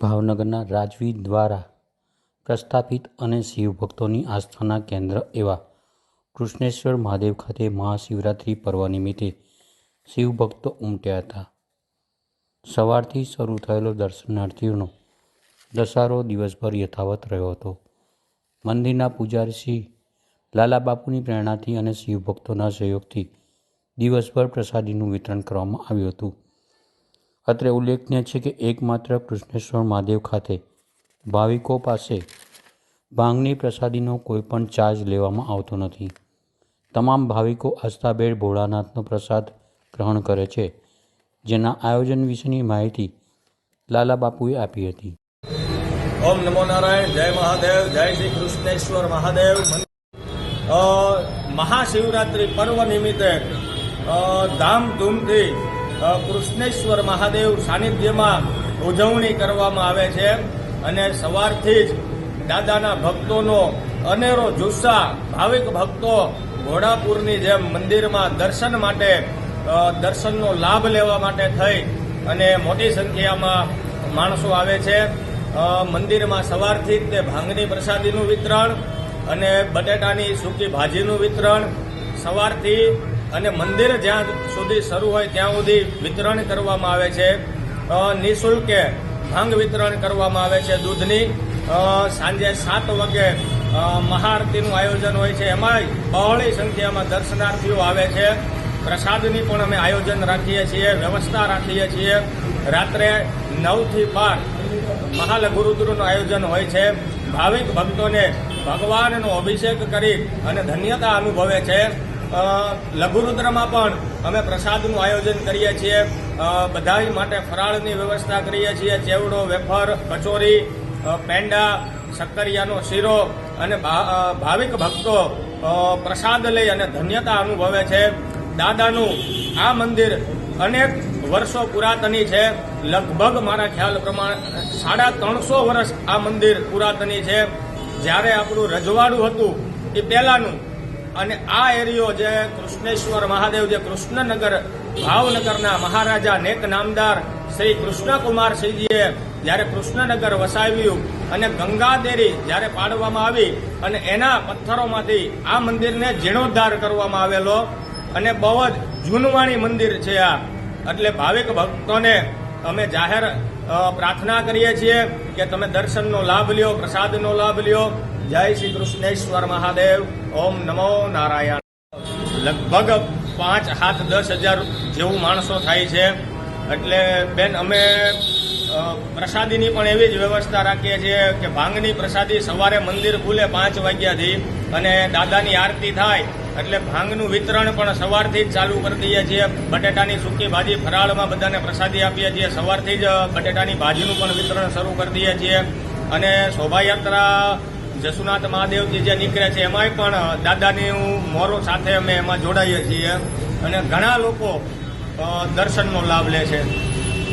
ભાવનગરના રાજવી દ્વારા પ્રસ્થાપિત અને શિવભક્તોની આસ્થાના કેન્દ્ર એવા કૃષ્ણેશ્વર મહાદેવ ખાતે મહાશિવરાત્રિ પર્વ નિમિત્તે શિવભક્તો ઉમટ્યા હતા. સવારથી શરૂ થયેલો દર્શનાર્થીઓનો દસારો દિવસભર યથાવત રહ્યો હતો. મંદિરના પૂજારી શ્રી લાલાબાપુની પ્રેરણાથી અને શિવભક્તોના સહયોગથી દિવસભર પ્રસાદીનું વિતરણ કરવામાં આવ્યું હતું. અત્રે ઉલ્લેખનીય છે કે એકમાત્ર કૃષ્ણેશ્વર મહાદેવ ખાતે ભાવિકો પાસે ભાંગની પ્રસાદીનો કોઈ પણ ચાર્જ લેવામાં આવતો નથી. તમામ ભાવિકો આસ્થાભેર ભોળાનાથનો પ્રસાદ ગ્રહણ કરે છે, જેના આયોજન વિશેની માહિતી લાલા બાપુએ આપી હતી. ઓમ નમો નારાયણ, જય મહાદેવ, જય શ્રી કૃષ્ણેશ્વર મહાદેવ. મહાશિવરાત્રિ પર્વ નિમિત્તે ધામધૂમથી કૃષ્ણેશ્વર મહાદેવ સાનિધ્યમાં ઉજવણી કરવામાં આવે છે અને સવારથી જ દાદાના ભક્તોનો અનેરો જુસ્સા, ભાવિક ભક્તો ઘોડાપુરની જેમ મંદિરમાં દર્શન માટે દર્શનનો લાભ લેવા માટે થઈ અને મોટી સંખ્યામાં માણસો આવે છે. મંદિરમાં સવારથી જ તે ભાંગની પ્રસાદીનું વિતરણ અને બટેટાની સૂકી ભાજીનું વિતરણ. સવારથી અને મંદિર જ્યાં સુધી શરૂ હોય ત્યાં સુધી વિતરણ કરવામાં આવે છે. નિઃશુલ્કે ભાંગ વિતરણ કરવામાં આવે છે દૂધની. સાંજે સાત વાગે મહાઆરતીનું આયોજન હોય છે. એમાંય બહોળી સંખ્યામાં દર્શનાર્થીઓ આવે છે. પ્રસાદની પણ અમે આયોજન રાખીએ છીએ, વ્યવસ્થા રાખીએ છીએ. રાત્રે નવથી બાર મહાલગુરુદ્રનું આયોજન હોય છે. ભાવિક ભક્તોને ભગવાનનો અભિષેક કરી અને ધન્યતા અનુભવે છે. લઘુરુદ્રમાં પણ અમે પ્રસાદનું આયોજન કરીએ છીએ. બધા માટે ફરાળની વ્યવસ્થા કરીએ છીએ. ચેવડો, વેફર, કચોરી પેંડા, શક્કરિયાનો શીરો અને ભાવિક ભક્તો પ્રસાદ લઈ અને ધન્યતા અનુભવે છે. દાદાનું આ મંદિર અનેક વર્ષો પુરાતની છે. લગભગ મારા ખ્યાલ પ્રમાણે સાડા ત્રણસો વર્ષ આ મંદિર પુરાતની છે. જ્યારે આપણું રજવાડું હતું એ પહેલાનું અને આ એરિયો જે કૃષ્ણેશ્વર મહાદેવ, જે કૃષ્ણનગર, ભાવનગરના મહારાજા નેક નામદાર શ્રી કૃષ્ણકુમારસિંહજીએ જ્યારે કૃષ્ણનગર વસાવ્યું અને ગંગાદેરી જ્યારે પાડવામાં આવી અને એના પથ્થરોમાંથી આ મંદિરને જીર્ણોદ્ધાર કરવામાં આવેલો અને બહુ જ જૂનવાણી મંદિર છે આ. એટલે ભાવિક ભક્તોને અમે જાહેર પ્રાર્થના કરીએ છીએ કે તમે દર્શનનો લાભ લ્યો, પ્રસાદનો લાભ લ્યો. જય શ્રી કૃષ્ણેશ્વર મહાદેવ. ઓમ નમો નારાયણ. લગભગ પાંચ હાથ દસ હજાર જેવું માણસો થાય છે. એટલે બેન, અમે પ્રસાદીની પણ એવી જ વ્યવસ્થા રાખીએ છીએ કે ભાંગની પ્રસાદી સવારે મંદિર ખુલે પાંચ વાગ્યાથી અને દાદાની આરતી થાય એટલે ભાંગનું વિતરણ પણ સવારથી જ ચાલુ કરી દઈએ છીએ. બટેટાની સૂકી ભાજી ફરાળમાં બધાને પ્રસાદી આપીએ છીએ. સવારથી જ બટેટાની ભાજીનું પણ વિતરણ શરૂ કરી દઈએ છીએ. અને શોભાયાત્રા જસુનાથ મહાદેવજી જે નીકળે છે, એમાંય પણ દાદાની મોરો સાથે અમે એમાં જોડાઈએ છીએ. અને ઘણા લોકો દર્શનનો લાભ લે છે.